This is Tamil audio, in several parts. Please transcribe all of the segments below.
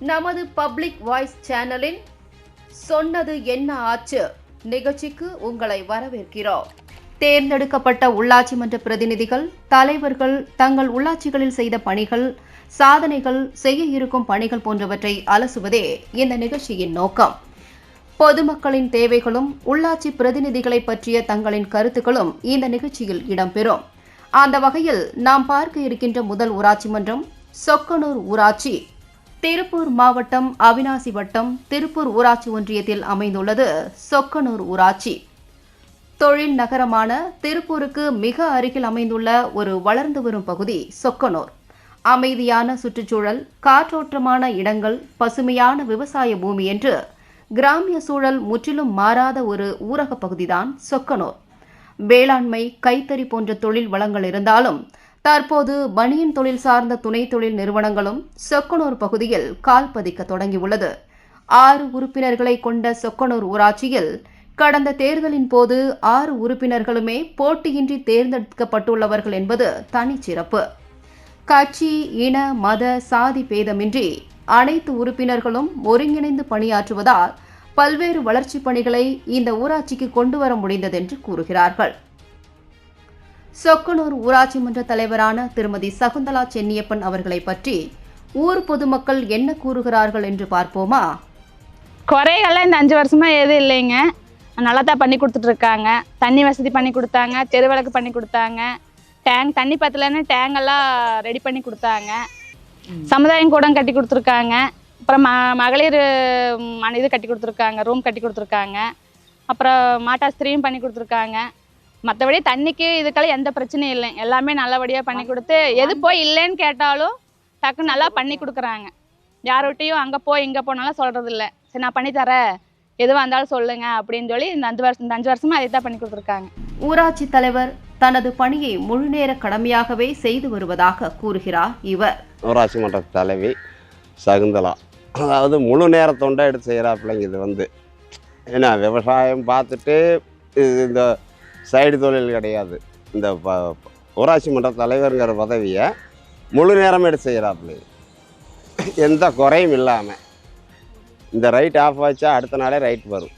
நமது பப்ளிக் வாய்ஸ் சேனலின் சொன்னது என்ன ஆச்சு? நிகழ்ச்சிக்கு உங்களை வரவேற்கிறோம். தேர்ந்தெடுக்கப்பட்ட உள்ளாட்சி மன்ற பிரதிநிதிகள் தலைவர்கள் தங்கள் உள்ளாட்சிகளில் செய்த பணிகள் சாதனைகள் செய்ய இருக்கும் பணிகள் போன்றவற்றை அலசுவதே இந்த நிகழ்ச்சியின் நோக்கம். பொதுமக்களின் தேவைகளும் உள்ளாட்சி பிரதிநிதிகளை பற்றிய தங்களின் கருத்துக்களும் இந்த நிகழ்ச்சியில் இடம்பெறும். அந்த வகையில் நாம் பார்க்க இருக்கின்ற முதல் ஊராட்சி மன்றம் சொக்கனூர் ஊராட்சி. திருப்பூர் மாவட்டம் அவினாசி வட்டம் திருப்பூர் ஊராட்சி ஒன்றியத்தில் அமைந்துள்ளது சொக்கனூர் ஊராட்சி. தொழில் நகரமான திருப்பூருக்கு மிக அருகில் அமைந்துள்ள ஒரு வளர்ந்து வரும் பகுதி சொக்கனூர். அமைதியான சுற்றுச்சூழல் காற்றோட்டமான இடங்கள் பசுமையான விவசாய பூமி என்று கிராமிய சூழல் முற்றிலும் மாறாத ஒரு ஊரகப் பகுதிதான் சொக்கனூர். வேளாண்மை கைத்தறி போன்ற தொழில் வளங்கள் இருந்தாலும் தற்போது பனியன் தொழில் சார்ந்த துணை தொழில் நிறுவனங்களும் சொக்கனூர் பகுதியில் கால் பதிக்க தொடங்கியுள்ளது. ஆறு உறுப்பினர்களை கொண்ட சொக்கனூர் ஊராட்சியில் கடந்த தேர்தலின் போது ஆறு உறுப்பினர்களுமே போட்டியின்றி தேர்ந்தெடுக்கப்பட்டுள்ளவர்கள் என்பது தனிச்சிறப்பு. கட்சி இன மத சாதி பேதமின்றி அனைத்து உறுப்பினர்களும் ஒருங்கிணைந்து பணியாற்றுவதால் பல்வேறு வளர்ச்சிப் பணிகளை இந்த ஊராட்சிக்கு கொண்டு வர முடிந்ததென்று கூறுகிறார்கள். சொக்கனூர் ஊராட்சி மன்ற தலைவரான திருமதி சகுந்தலா சென்னியப்பன் அவர்களை பற்றி ஊர் பொதுமக்கள் என்ன கூறுகிறார்கள் என்று பார்ப்போமா? குறைகள்லாம் இந்த அஞ்சு வருஷமா எதுவும் இல்லைங்க. நல்லா தான் பண்ணி கொடுத்துட்ருக்காங்க. தண்ணி வசதி பண்ணி கொடுத்தாங்க. தெருவிளக்கு பண்ணி கொடுத்தாங்க. டேங்க் தண்ணி பத்தலன்னு டேங்க் எல்லாம் ரெடி பண்ணி கொடுத்தாங்க. சமுதாயம் கூடம் கட்டி கொடுத்துருக்காங்க. அப்புறம் ம மகளிர் இது கட்டி கொடுத்துருக்காங்க. ரூம் கட்டி கொடுத்துருக்காங்க. அப்புறம் மாட்டாஸ்திரியும் பண்ணி கொடுத்துருக்காங்க. மற்றபடி தண்ணிக்கு இதுக்கெல்லாம் எந்த பிரச்சனையும் இல்லை. எல்லாமே நல்லபடியாக பண்ணி கொடுத்து எது போய் இல்லைன்னு கேட்டாலும் டக்குன்னு நல்லா பண்ணி கொடுக்குறாங்க. யார்கிட்டையும் அங்கே போய் இங்கே போனாலும் சொல்கிறது இல்லை. சரி நான் பண்ணி தரேன். எதுவாக இருந்தாலும் சொல்லுங்க அப்படின்னு சொல்லி இந்த அஞ்சு வருஷம் இந்த அஞ்சு வருஷமா அதை தான் பண்ணி கொடுத்துருக்காங்க. ஊராட்சி தலைவர் தனது பணியை முழுநேர கடமையாகவே செய்து வருவதாக கூறுகிறார் இவர். ஊராட்சி மன்ற தலைவி சகுந்தலா. அதாவது முழு நேர தொண்டை எடுத்து செய்கிறாப்புலங்க இது வந்து. ஏன்னா விவசாயம் பார்த்துட்டு இது இந்த சைடு தொழில் கிடையாது. இந்த ப ஊராட்சி மன்ற தலைவருங்கிற பதவியை முழு நேரம் எடுத்து செய்கிறாப்புல. எந்த குறையும் இல்லாமல் இந்த ரைட் ஆஃப் ஆச்சா அடுத்த நாளே ரைட் வரும்.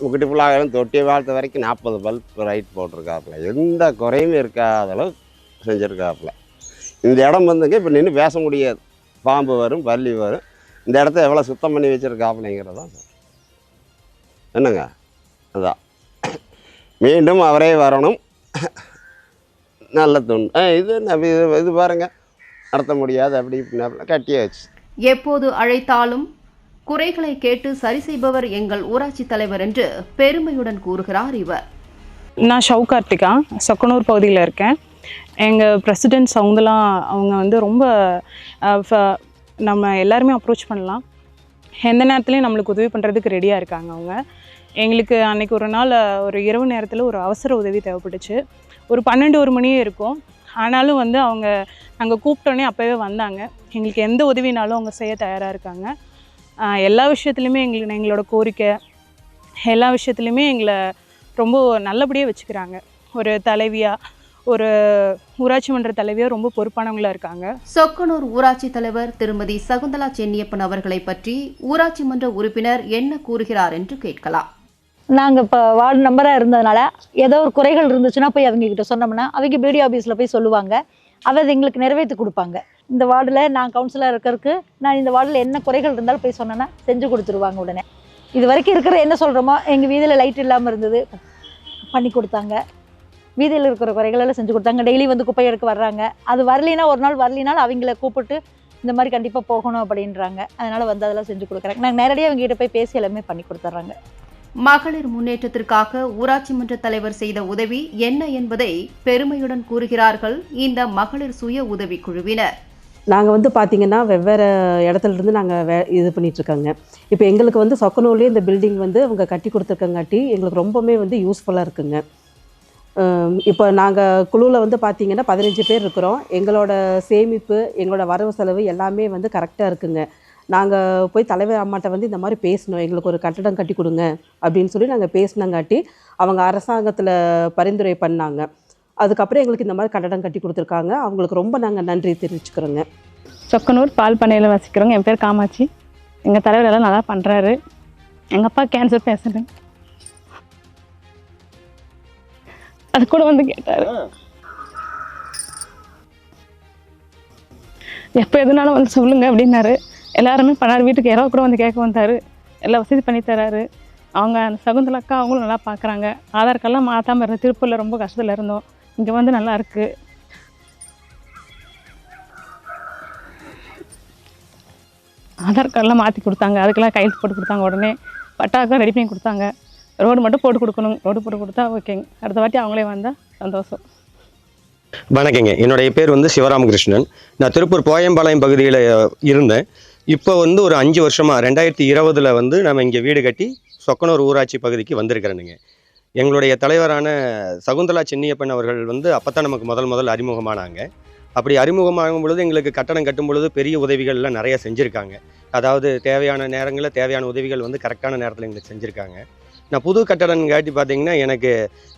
உங்ககிட்ட ஃபுல்லாக தொட்டி வாழ்த்த வரைக்கும் நாற்பது பல்ப் ரைட் போட்டிருக்காப்புல. எந்த குறையும் இருக்காத அளவு செஞ்சுருக்காப்புல. இந்த இடம் வந்துங்க இப்போ நின்று பேச முடியாது. பாம்பு வரும் பல்லி வரும். இந்த இடத்த எவ்வளோ சுத்தம் பண்ணி வச்சுருக்காப்புலைங்கிறதான் என்னங்க? அதான். மீண்டும் அவரே வரணும். நல்ல துண் ஆ, இது இது இது பாருங்க. நடத்த முடியாது அப்படி கட்டியாச்சு. எப்போது அழைத்தாலும் குறைகளை கேட்டு சரி செய்பவர் எங்கள் ஊராட்சி தலைவர் என்று பெருமையுடன் கூறுகிறார் இவர். நான் ஷவு கார்த்திகா சொக்கனூர் பகுதியில் இருக்கேன். எங்கள் பிரசிடென்ட் சவுந்தலா அவங்க வந்து ரொம்ப நம்ம எல்லாருமே அப்ரோச் பண்ணலாம். எந்த நேரத்துலையும் நம்மளுக்கு உதவி பண்ணுறதுக்கு ரெடியாக இருக்காங்க அவங்க. எங்களுக்கு அன்றைக்கி ஒரு நாள் ஒரு இரவு நேரத்தில் ஒரு அவசர உதவி தேவைப்பட்டுச்சு. ஒரு பன்னெண்டு ஒரு மணியே இருக்கும். ஆனாலும் வந்து அவங்க நாங்கள் கூப்பிட்டோன்னே அப்போவே வந்தாங்க. எங்களுக்கு எந்த உதவினாலும் அவங்க செய்ய தயாராக இருக்காங்க. எல்லா விஷயத்துலையுமே எங்களுக்கு எங்களோட கோரிக்கை எல்லா விஷயத்துலையுமே எங்களை ரொம்ப நல்லபடியாக வச்சுக்கிறாங்க. ஒரு தலைவியாக ஒரு ஊராட்சி மன்ற தலைவியாக ரொம்ப பொறுப்பானவங்களாக இருக்காங்க. சொக்கனூர் ஊராட்சி தலைவர் திருமதி சகுந்தலா சென்னியப்பன் அவர்களை பற்றி ஊராட்சி மன்ற உறுப்பினர் என்ன கூறுகிறார் என்று கேட்கலாம். நாங்கள் இப்போ வார்டு நம்பராக இருந்ததுனால ஏதோ ஒரு குறைகள் இருந்துச்சுன்னா போய் அவங்க கிட்ட சொன்னோம்னா அவங்க பிடி ஆஃபீஸில் போய் சொல்லுவாங்க. அதை அது எங்களுக்கு நிறைவேற்றி கொடுப்பாங்க. இந்த வார்டில் நான் கவுன்சிலர் இருக்கிறதுக்கு நான் இந்த வார்டில் என்ன குறைகள் இருந்தாலும் போய் சொன்னேன்னா செஞ்சு கொடுத்துருவாங்க உடனே. இது வரைக்கும் இருக்கிற என்ன சொல்கிறோமோ எங்கள் வீதியில் லைட் இல்லாமல் இருந்தது. பண்ணி கொடுத்தாங்க. வீதியில் இருக்கிற குறைகளெல்லாம் செஞ்சு கொடுத்தாங்க. டெய்லி வந்து குப்பை எடுக்க வர்றாங்க. அது வரலினா ஒரு நாள் வரலினாலும் அவங்கள கூப்பிட்டு இந்த மாதிரி கண்டிப்பாக போகணும் அப்படின்றாங்க. அதனால் வந்து அதெல்லாம் செஞ்சு கொடுக்குறாங்க நாங்கள் நேரடியாக அவங்ககிட்ட போய் பேசி எல்லாமே பண்ணி கொடுத்துட்றாங்க. மகளிர் முன்னேற்றத்திற்காக ஊராட்சி மன்ற தலைவர் செய்த உதவி என்ன என்பதை பெருமையுடன் கூறுகிறார்கள் இந்த மகளிர் சுய உதவி குழுவினர். நாங்கள் வந்து பார்த்திங்கன்னா வெவ்வேறு இடத்துல இருந்து நாங்கள் வே இது பண்ணிகிட்ருக்கோங்க இப்போ எங்களுக்கு வந்து சொக்கனூர்லேயே இந்த பில்டிங் வந்து அவங்க கட்டி கொடுத்துருக்கங்காட்டி எங்களுக்கு ரொம்பவுமே வந்து யூஸ்ஃபுல்லாக இருக்குங்க. இப்போ நாங்கள் குழுவில் வந்து பார்த்திங்கன்னா பதினஞ்சு பேர் இருக்கிறோம். எங்களோட சேமிப்பு எங்களோட வரவு செலவு எல்லாமே வந்து கரெக்டாக இருக்குங்க. நாங்கள் போய் தலைவர் அம்மாட்ட வந்து இந்த மாதிரி பேசணும் எங்களுக்கு ஒரு கட்டடம் கட்டி கொடுங்க அப்படின்னு சொல்லி நாங்கள் பேசினங்காட்டி அவங்க அரசாங்கத்தில் பரிந்துரை பண்ணாங்க. அதுக்கப்புறம் எங்களுக்கு இந்த மாதிரி கட்டடம் கட்டி கொடுத்துருக்காங்க. அவங்களுக்கு ரொம்ப நாங்கள் நன்றி தெரிவிச்சுக்கிறோங்க. சொக்கனூர் பால் பண்ணையில் வசிக்கிறோங்க என் பேர் காமாட்சி. எங்கள் தலைவர் எல்லாம் நல்லா பண்ணுறாரு எங்கள் அப்பா கேன்சர் பேசுகிறேன் அது கூட வந்து கேட்டார். எப்போ எதுனாலும் வந்து சொல்லுங்க அப்படின்னாரு. எல்லாருமே பண்ணாரு வீட்டுக்கு யாரோ கூட வந்து கேட்க வந்தார். எல்லா வசதி பண்ணி தராரு. அவங்க அந்த சகுந்தலா அக்கா அவங்களும் நல்லா பார்க்குறாங்க ஆதார் கார்டெலாம் மாற்றாமல் இருந்தோம் திருப்பூரில் ரொம்ப கஷ்டத்தில் இருந்தோம். இங்கே வந்து நல்லா இருக்குது ஆதார் கார்டெலாம் மாற்றி கொடுத்தாங்க. அதுக்கெல்லாம் கையெழுத்து போட்டு கொடுத்தாங்க உடனே. பட்டாக்கெலாம் ரெடி பண்ணி கொடுத்தாங்க. ரோடு மட்டும் போட்டு கொடுக்கணும். ரோடு போட்டு கொடுத்தா ஓகேங்க அடுத்த வாட்டி அவங்களே வந்தால் சந்தோஷம். வணக்கங்க. என்னுடைய பேர் வந்து சிவராமகிருஷ்ணன். நான் திருப்பூர் போயம்பாளையம் பகுதியில் இருந்தேன். இப்போ வந்து ஒரு அஞ்சு வருஷமாக ரெண்டாயிரத்தி இருபதில் வந்து நம்ம இங்கே வீடு கட்டி சொக்கனூர் ஊராட்சி பகுதிக்கு வந்திருக்கிறேனுங்க. எங்களுடைய தலைவரான சகுந்தலா சென்னியப்பன் அவர்கள் வந்து அப்போ தான் நமக்கு முதல் முதல் அறிமுகமானாங்க. அப்படி அறிமுகமாகும் பொழுது எங்களுக்கு கட்டடம் கட்டும் பொழுது பெரிய உதவிகள்லாம் நிறையா செஞ்சுருக்காங்க. அதாவது தேவையான நேரங்களில் தேவையான உதவிகள் வந்து கரெக்டான நேரத்தில் எங்களுக்கு செஞ்சுருக்காங்க. நான் புது கட்டடம் காட்டி பார்த்தீங்கன்னா எனக்கு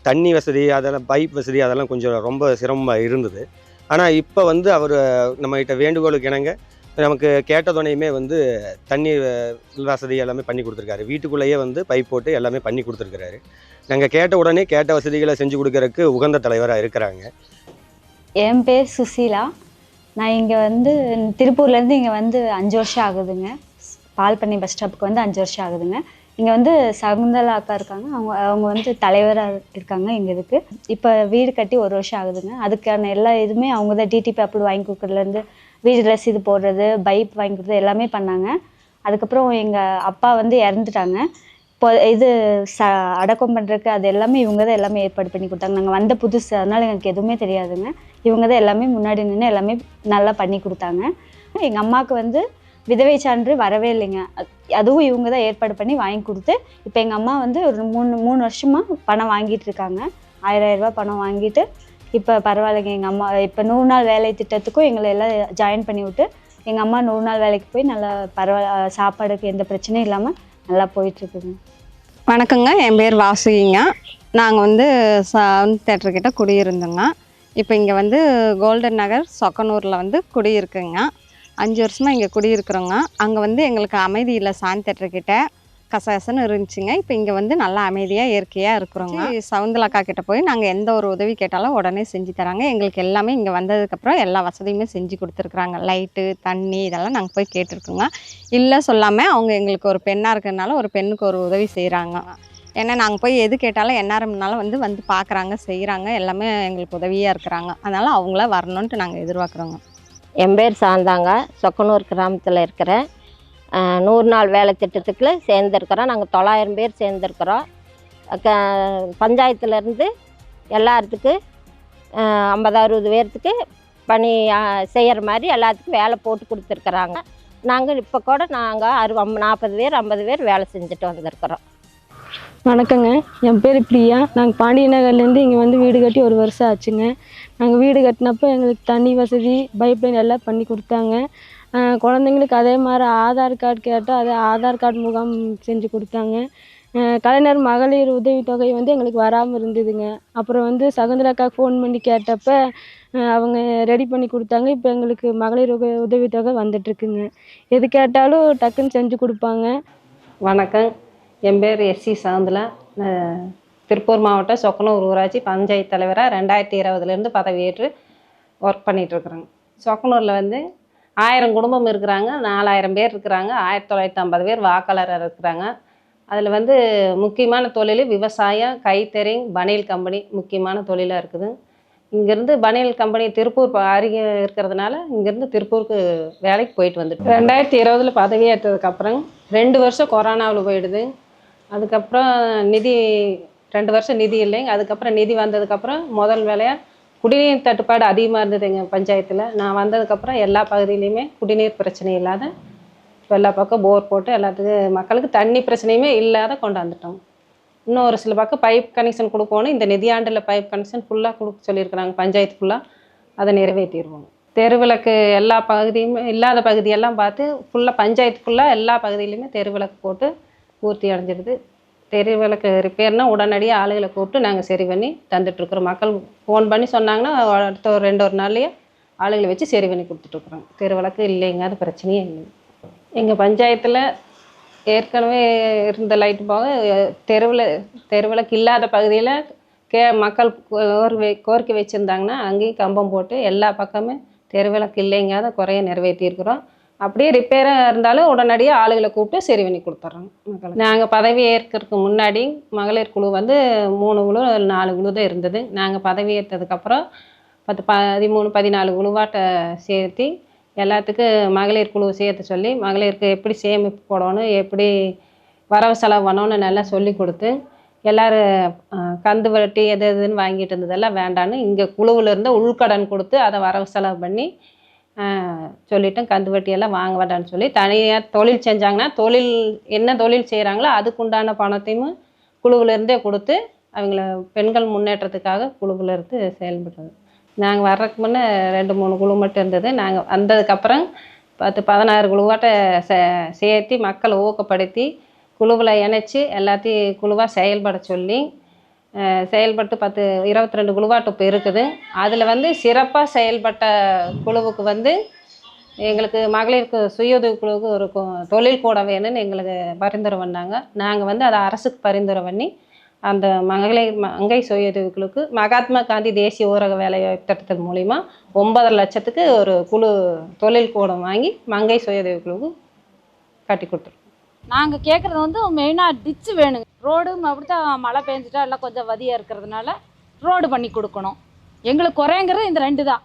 தண்ணி வசதி அதெல்லாம் பைப் வசதி அதெல்லாம் கொஞ்சம் ரொம்ப சிரமமாக இருந்தது. ஆனால் இப்போ வந்து அவர் நம்மகிட்ட வேண்டுகோளுக்கு இணங்க நமக்கு கேட்டதுனையுமே வந்து தண்ணி வசதி எல்லாமே பண்ணி கொடுத்துருக்காரு. வீட்டுக்குள்ளேயே வந்து பைப் போட்டு எல்லாமே பண்ணி கொடுத்துருக்காரு நாங்கள் கேட்ட உடனே கேட்ட வசதிகளை செஞ்சு கொடுக்கறதுக்கு உகந்த தலைவராக இருக்கிறாங்க. என் பேர் சுசீலா. நான் இங்கே வந்து திருப்பூர்லேருந்து இங்கே வந்து அஞ்சு வருஷம் ஆகுதுங்க. பால்பண்ணி பஸ் ஸ்டாப்புக்கு வந்து அஞ்சு வருஷம் ஆகுதுங்க. இங்கே வந்து சகுந்தலா அக்கா இருக்காங்க. அவங்க அவங்க வந்து தலைவராக இருக்காங்க இங்கே இதுக்கு. இப்போ வீடு கட்டி ஒரு வருஷம் ஆகுதுங்க. அதுக்கான எல்லா இதுவுமே அவங்க தான் டிடிபி அப்ளூ வாங்கி கொடுக்குறதுலேருந்து வீடு ரசீது போடுறது பைப் வாங்கி கொடுத்தது எல்லாமே பண்ணாங்க. அதுக்கப்புறம் எங்கள் அப்பா வந்து இறந்துட்டாங்க. இப்போ இது ச அடக்கம் பண்ணுறதுக்கு அது எல்லாமே இவங்க தான் எல்லாமே ஏற்பாடு பண்ணி கொடுத்தாங்க. நாங்கள் வந்த புதுசு அதனால் எனக்கு எதுவுமே தெரியாதுங்க. இவங்க தான் எல்லாமே முன்னாடி நின்று எல்லாமே நல்லா பண்ணி கொடுத்தாங்க. எங்கள் அம்மாவுக்கு வந்து விதவை சான்று வரவே இல்லைங்க. அதுவும் இவங்க தான் ஏற்பாடு பண்ணி வாங்கி கொடுத்து இப்போ எங்கள் அம்மா வந்து ஒரு மூணு மூணு வருஷமாக பணம் வாங்கிட்டு இருக்காங்க. ஆயிரம் ரூபா பணம் வாங்கிட்டு இப்போ பரவாயில்லைங்க எங்கள் அம்மா இப்போ நூறு நாள் வேலை திட்டத்துக்கும் எங்களை எல்லாம் ஜாயின் பண்ணி விட்டு எங்கள் அம்மா நூறு நாள் வேலைக்கு போய் நல்லா பரவாயில்ல சாப்பாடுக்கு எந்த பிரச்சனையும் இல்லாமல் நல்லா போயிட்டுருக்குங்க வணக்கங்க என் பேர் வாசுகிங்க. நாங்கள் வந்து சவுண்ட் தேட்டர்கிட்ட குடியிருந்தோங்க. இப்போ இங்கே வந்து கோல்டன் நகர் சொக்கனூரில் வந்து குடியிருக்குங்க. அஞ்சு வருஷமாக இங்கே குடியிருக்கிறோங்க. அங்கே வந்து எங்களுக்கு அமைதி இல்லை சாந்த் தேட்டர்கிட்ட கசகசன்னு இருந்துச்சுங்க. இப்போ இங்கே வந்து நல்லா அமைதியாக இயற்கையாக இருக்கிறோங்க. சவுந்தலக்கா கிட்ட போய் நாங்கள் எந்த ஒரு உதவி கேட்டாலும் உடனே செஞ்சு தராங்க. எங்களுக்கு எல்லாமே இங்கே வந்ததுக்கப்புறம் எல்லா வசதியுமே செஞ்சு கொடுத்துருக்குறாங்க. லைட்டு தண்ணி இதெல்லாம் நாங்கள் போய் கேட்டிருக்கோங்க. இல்லை சொல்லாமல் அவங்க எங்களுக்கு ஒரு பெண்ணாக இருக்கிறதுனால ஒரு பெண்ணுக்கு ஒரு உதவி செய்கிறாங்க ஏன்னா நாங்கள் போய் எது கேட்டாலும் எந்நேரம்னாலும் வந்து வந்து பார்க்குறாங்க செய்கிறாங்க எல்லாமே எங்களுக்கு உதவியாக இருக்கிறாங்க. அதனால் அவங்கள வரணுன்ட்டு நாங்கள் எதிர்பார்க்குறோங்க. என் பேர் சாந்தாங்க. சொக்கனூர் கிராமத்தில் இருக்கிறேன். நூறு நாள் வேலை திட்டத்துக்குள்ள சேர்ந்துருக்குறோம். நாங்கள் தொள்ளாயிரம் பேர் சேர்ந்துருக்குறோம். க பஞ்சாயத்துலேருந்து எல்லாத்துக்கு ஐம்பது அறுபது பேர்த்துக்கு பணி செய்கிற மாதிரி எல்லாத்துக்கும் வேலை போட்டு கொடுத்துருக்குறாங்க. நாங்கள் இப்போ கூட நாங்கள் அறு நாற்பது பேர் ஐம்பது பேர் வேலை செஞ்சுட்டு வந்திருக்கிறோம். வணக்கங்க. என் பேர் பிரியா. நாங்கள் பாண்டிய நகர்லேருந்து இங்கே வந்து வீடு கட்டி ஒரு வருஷம் ஆச்சுங்க. நாங்கள் வீடு கட்டினப்போ எங்களுக்கு தண்ணி வசதி பைப் லைன் எல்லாம் பண்ணி கொடுத்தாங்க. குழந்தைங்களுக்கு அதே மாதிரி ஆதார் கார்டு கேட்டால் அதே ஆதார் கார்டு முகாம் செஞ்சு கொடுத்தாங்க. கலைஞர் மகளிர் உதவித்தொகை வந்து எங்களுக்கு வராமல் இருந்ததுங்க. அப்புறம் வந்து சகுந்தலாக்கா ஃபோன் பண்ணி கேட்டப்ப அவங்க ரெடி பண்ணி கொடுத்தாங்க. இப்போ எங்களுக்கு மகளிர் உக- உதவித்தொகை வந்துட்டுருக்குங்க. எது கேட்டாலும் டக்குன்னு செஞ்சு கொடுப்பாங்க. வணக்கம். என் பேர் எஸ்சி சவுந்தலா நான் திருப்பூர் மாவட்டம் சொக்கனூர் ஊராட்சி பஞ்சாயத்து தலைவராக ரெண்டாயிரத்தி இருபதுலேருந்து பதவியேற்று ஒர்க் பண்ணிகிட்ருக்குறேங்க சொக்கனூரில் வந்து ஆயிரம் குடும்பம் இருக்கிறாங்க நாலாயிரம் பேர் இருக்கிறாங்க ஆயிரத்தி தொள்ளாயிரத்தி ஐம்பது பேர் வாக்காளராக இருக்கிறாங்க. அதில் வந்து முக்கியமான தொழில் விவசாயம் கைத்தறி பனியல் கம்பெனி முக்கியமான தொழிலாக இருக்குது. இங்கேருந்து பனியல் கம்பெனி திருப்பூர் அருகே இருக்கிறதுனால இங்கேருந்து திருப்பூருக்கு வேலைக்கு போயிட்டு வந்துட்டு ரெண்டாயிரத்தி இருபதில் பதவியேற்றதுக்கப்புறம் ரெண்டு வருஷம் கொரோனாவில் போயிடுது. அதுக்கப்புறம் நிதி ரெண்டு வருஷம் நிதி இல்லைங்க. அதுக்கப்புறம் நிதி வந்ததுக்கப்புறம் முதல் வேலையாக குடிநீர் தட்டுப்பாடு அதிகமாக இருந்தது எங்கள் பஞ்சாயத்தில். நான் வந்ததுக்கப்புறம் எல்லா பகுதியிலையுமே குடிநீர் பிரச்சனை இல்லாத இப்போ எல்லா பக்கம் போர் போட்டு எல்லாத்துக்கும் மக்களுக்கு தண்ணி பிரச்சனையுமே இல்லாத கொண்டாந்துட்டோம். இன்னும் ஒரு சில பக்கம் பைப் கனெக்ஷன் கொடுக்கணும். இந்த நிதியாண்டில் பைப் கனெக்ஷன் ஃபுல்லாக கொடுக்க சொல்லியிருக்கிறாங்க பஞ்சாயத்து ஃபுல்லாக அதை நிறைவேற்றிடுவோம். தெருவிளக்கு எல்லா பகுதியுமே இல்லாத பகுதியெல்லாம் பார்த்து ஃபுல்லாக பஞ்சாயத்து ஃபுல்லாக எல்லா பகுதியிலையுமே தெருவிளக்கு போட்டு பூர்த்தி அடைஞ்சிடுது தெருவிளக்கு ரிப்பேர்னால் உடனடியாக ஆளுகளை கூப்பிட்டு நாங்கள் சரி பண்ணி தந்துட்டுருக்குறோம். மக்கள் ஃபோன் பண்ணி சொன்னாங்கன்னா அடுத்த ஒரு ரெண்டு ஒரு நாள்லேயே ஆளுகளை வச்சு சரி பண்ணி கொடுத்துட்ருக்குறோம் தெருவிளக்கு இல்லைங்க அது பிரச்சனையே இல்லை. எங்கள் பஞ்சாயத்தில் ஏற்கனவே இருந்த லைட்டு போக தெருவில் தெருவிளக்கு இல்லாத பகுதியில் கே மக்கள் கோரிக்கை கோரிக்கை வச்சுருந்தாங்கன்னா அங்கேயும் கம்பம் போட்டு எல்லா பக்கமும் தெருவிளக்கு இல்லைங்காத குறைய நிறைவேற்றியிருக்கிறோம். அப்படியே ரிப்பேராக இருந்தாலும் உடனடியாக ஆளுகளை கூப்பிட்டு சரி பண்ணி கொடுத்துட்றோங்க. மக்களுக்கு நாங்கள் பதவி ஏற்கிறதுக்கு முன்னாடி மகளிர் குழு வந்து மூணு குழு நாலு குழு தான் இருந்தது. நாங்கள் பதவி ஏற்றதுக்கப்புறம் பத்து பதிமூணு பதினாலு குழுவாட்ட சேர்த்து எல்லாத்துக்கும் மகளிர் குழு சேர்த்து சொல்லி மகளிருக்கு எப்படி சேமிப்பு போடணும் எப்படி வரவு செலவு பண்ணணும்னு நல்லா சொல்லி கொடுத்து எல்லோரும் கந்து வட்டி எது எதுன்னு வாங்கிட்டு இருந்ததெல்லாம் வேண்டான்னு இங்கே குழுவில் இருந்து உள்கடன் கொடுத்து அதை வரவு செலவு பண்ணி சொல்லிட்டேன் கந்து வட்டியெல்லாம் வாங்க வேண்டாம்னு சொல்லி தனியாக தொழில் செஞ்சாங்கன்னா தொழில் என்ன தொழில் செய்கிறாங்களோ அதுக்குண்டான பணத்தையும் குழுவில் இருந்தே கொடுத்து அவங்கள பெண்கள் முன்னேற்றத்துக்காக குழுவில் இருந்து செயல்படுறது. நாங்கள் வர்றதுக்கு முன்னே ரெண்டு மூணு குழு மட்டும் இருந்தது. நாங்கள் வந்ததுக்கப்புறம் பத்து பதினாறு குழுவாட்ட சே சேர்த்து மக்களை ஊக்கப்படுத்தி குழுவில் இணைச்சி எல்லாத்தையும் குழுவாக செயல்பட சொல்லி செயல்பட்டு பத்து இருபத்தி ரெண்டு குழுவாட்டு இப்போ இருக்குது. அதில் வந்து சிறப்பாக செயல்பட்ட குழுவுக்கு வந்து எங்களுக்கு மகளிருக்கு சுயஉதவி குழுவுக்கு ஒரு தொழில் கூட வேணும்னு எங்களுக்கு பரிந்துரை பண்ணாங்க. நாங்கள் வந்து அதை அரசுக்கு பரிந்துரை பண்ணி அந்த மகளிர் மங்கை சுயஉதவி குழுவுக்கு மகாத்மா காந்தி தேசிய ஊரக வேலைவாய்ப்பு திட்டத்தின் மூலிமா ஒன்பதரை லட்சத்துக்கு ஒரு குழு தொழில் கூடம் வாங்கி மங்கை சுயஉதவி குழுவுக்கு கட்டி கொடுத்துருக்கோம். நாங்கள் கேட்குறது வந்து மெயினாக டிச்சு வேணுங்க. ரோடும் அப்படித்தான் மழை பெஞ்சிட்டா எல்லாம் கொஞ்சம் வதியாக இருக்கிறதுனால ரோடு பண்ணி கொடுக்கணும். எங்களுக்கு குறைங்கிறது இந்த ரெண்டு தான்